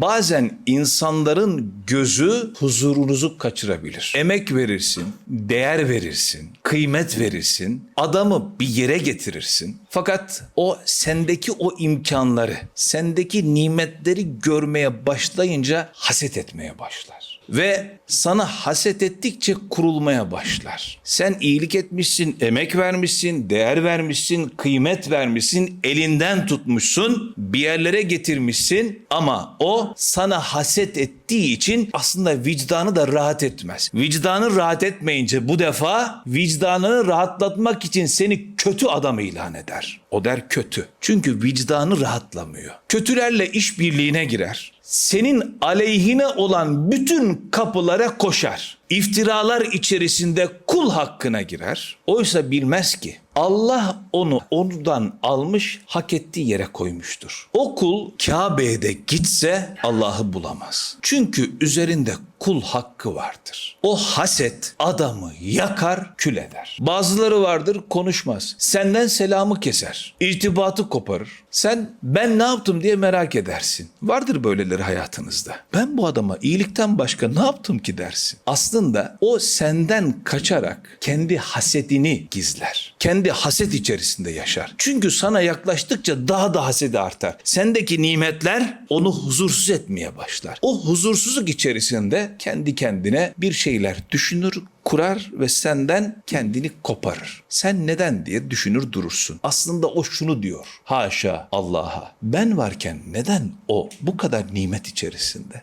Bazen insanların gözü huzurunuzu kaçırabilir. Emek verirsin, değer verirsin, kıymet verirsin, adamı bir yere getirirsin. Fakat o sendeki o imkanları, sendeki nimetleri görmeye başlayınca haset etmeye başlar. Ve sana haset ettikçe kurulmaya başlar. Sen iyilik etmişsin, emek vermişsin, değer vermişsin, kıymet vermişsin, elinden tutmuşsun, bir yerlere getirmişsin ama o sana haset ettiği için aslında vicdanı da rahat etmez. Vicdanı rahat etmeyince bu defa vicdanını rahatlatmak için seni kötü adam ilan eder. O der kötü. Çünkü vicdanı rahatlamıyor. Kötülerle işbirliğine girer senin aleyhine olan bütün kapılara koşar. İftiralar içerisinde kul hakkına girer. Oysa bilmez ki Allah onu ondan almış hak ettiği yere koymuştur. O kul Kabe'de gitse Allah'ı bulamaz. Çünkü üzerinde kul hakkı vardır. O haset adamı yakar, kül eder. Bazıları vardır konuşmaz. Senden selamı keser. İrtibatı koparır. Sen ben ne yaptım diye merak edersin. Vardır böyleleri hayatınızda. Ben bu adama iyilikten başka ne yaptım ki dersin. Aslında o senden kaçarak kendi hasedini gizler. Kendi haset içerisinde yaşar. Çünkü sana yaklaştıkça daha da hasedi artar. Sendeki nimetler onu huzursuz etmeye başlar. O huzursuzluk içerisinde kendi kendine bir şeyler düşünür, kurar ve senden kendini koparır. Sen neden diye düşünür durursun. Aslında o şunu diyor. Haşa Allah'a. Ben varken neden o bu kadar nimet içerisinde?